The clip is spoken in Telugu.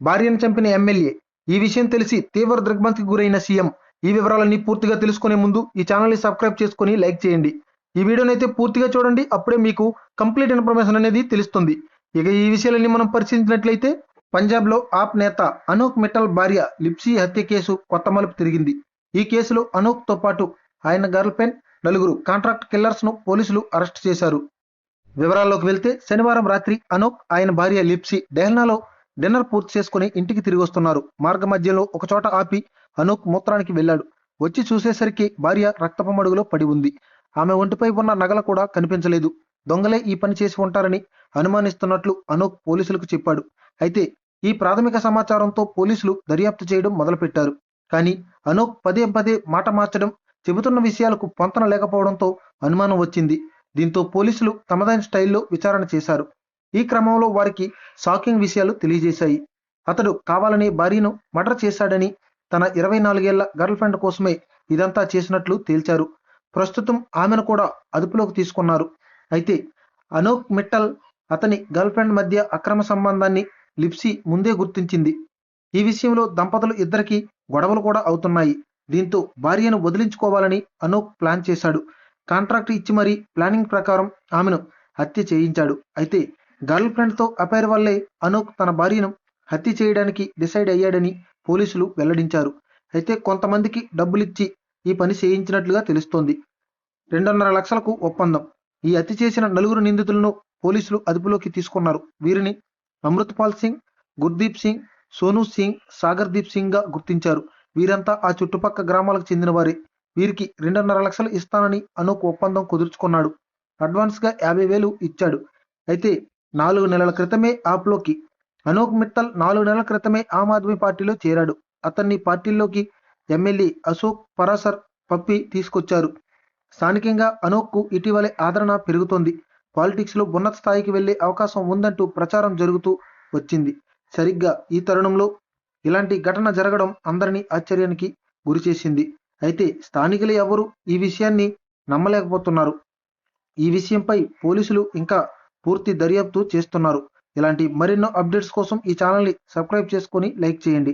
భార్యను చంపిన ఎమ్మెల్యే. ఈ విషయం తెలిసి తీవ్ర దిగ్భ్రాంతికి గురైన సీఎం. ఈ వివరాలన్నీ పూర్తిగా తెలుసుకునే ముందు ఈ ఛానల్ని సబ్స్క్రైబ్ చేసుకొని లైక్ చేయండి. ఈ వీడియోని అయితే పూర్తిగా చూడండి. అప్పుడే మీకు కంప్లీట్ ఇన్ఫర్మేషన్ అనేది తెలుస్తుంది. ఇక ఈ విషయాలన్నీ మనం పరిశీలించినట్లయితే పంజాబ్లో ఆప్ నేత అనూక్ మిట్టల్ భార్య లిప్సీ హత్య కేసు కొత్త మలుపు తిరిగింది. ఈ కేసులో అనూక్తో పాటు ఆయన గర్ల్ ఫ్రెండ్ నలుగురు కాంట్రాక్ట్ కిల్లర్స్ను పోలీసులు అరెస్ట్ చేశారు. వివరాల్లోకి వెళ్తే శనివారం రాత్రి అనూక్ ఆయన భార్య లిప్సీ డెహ్నాలో డిన్నర్ పూర్తి చేసుకుని ఇంటికి తిరిగి వస్తున్నారు. మార్గ మధ్యలో ఒకచోట ఆపి అనూక్ మూత్రానికి వెళ్ళాడు. వచ్చి చూసేసరికి భార్య రక్తపు మడుగులో పడి ఉంది. ఆమె ఒంటిపై ఉన్న నగల కూడా కనిపించలేదు. దొంగలే ఈ పని చేసి ఉంటారని అనుమానిస్తున్నట్లు అనూక్ పోలీసులకు చెప్పాడు. అయితే ఈ ప్రాథమిక సమాచారంతో పోలీసులు దర్యాప్తు చేయడం మొదలుపెట్టారు. కానీ అనూక్ పదే పదే మాట మార్చడం చెబుతున్న విషయాలకు పొంతన లేకపోవడంతో అనుమానం వచ్చింది. దీంతో పోలీసులు తమదైన స్టైల్లో విచారణ చేశారు. ఈ క్రమంలో వారికి షాకింగ్ విషయాలు తెలియజేశాయి. అతడు కావాలని భార్యను మర్డర్ చేశాడని తన ఇరవై నాలుగేళ్ళ గర్ల్ ఫ్రెండ్ కోసమే ఇదంతా చేసినట్లు తేల్చారు. ప్రస్తుతం ఆమెను కూడా అదుపులోకి తీసుకున్నారు. అయితే అనూక్ మిట్టల్ అతని గర్ల్ ఫ్రెండ్ మధ్య అక్రమ సంబంధాన్ని లిప్సీ ముందే గుర్తించింది. ఈ విషయంలో దంపతులు ఇద్దరికి గొడవలు కూడా అవుతున్నాయి. దీంతో భార్యను వదిలించుకోవాలని అనూక్ ప్లాన్ చేశాడు. కాంట్రాక్ట్ ఇచ్చి మరీ ప్లానింగ్ ప్రకారం ఆమెను హత్య చేయించాడు. అయితే గర్ల్ ఫ్రెండ్తో అఫైర్ వల్లే అనూక్ తన భార్యను హత్య చేయడానికి డిసైడ్ అయ్యాడని పోలీసులు వెల్లడించారు. అయితే కొంతమందికి డబ్బులిచ్చి ఈ పని చేయించినట్లుగా తెలుస్తోంది. రెండున్నర లక్షలకు ఒప్పందం. ఈ హత్య చేసిన నలుగురు నిందితులను పోలీసులు అదుపులోకి తీసుకున్నారు. వీరిని అమృత్పాల్ సింగ్ గుర్దీప్ సింగ్ సోనూ సింగ్ సాగర్దీప్ సింగ్గా సింగ్గా గుర్తించారు. వీరంతా ఆ చుట్టుపక్క గ్రామాలకు చెందినవారే. వీరికి రెండున్నర లక్షలు ఇస్తానని అనూక్ ఒప్పందం కుదుర్చుకున్నాడు. అడ్వాన్స్గా యాభై వేలు ఇచ్చాడు. అయితే నాలుగు నెలల క్రితమే ఆప్లోకి. అనూక్ మిత్తల్ నాలుగు నెలల క్రితమే ఆమ్ ఆద్మీ పార్టీలో చేరాడు. అతన్ని పార్టీలోకి ఎమ్మెల్యే అశోక్ పరాసర్ పప్పి తీసుకొచ్చారు. స్థానికంగా అనూక్కు ఇటీవలే ఆదరణ పెరుగుతోంది. పాలిటిక్స్లో ఉన్నత స్థాయికి వెళ్ళే అవకాశం ఉందంటూ ప్రచారం జరుగుతూ వచ్చింది. సరిగ్గా ఈ తరుణంలో ఇలాంటి ఘటన జరగడం అందరినీ ఆశ్చర్యానికి గురిచేసింది అయితే స్థానికులు ఎవరు ఈ విషయాన్ని నమ్మలేకపోతున్నారు. ఈ విషయంపై పోలీసులు ఇంకా పూర్తి దర్యాప్తు చేస్తున్నారు. ఇలాంటి మరెన్నో అప్డేట్స్ కోసం ఈ ఛానల్ని సబ్స్క్రైబ్ చేసుకొని లైక్ చేయండి.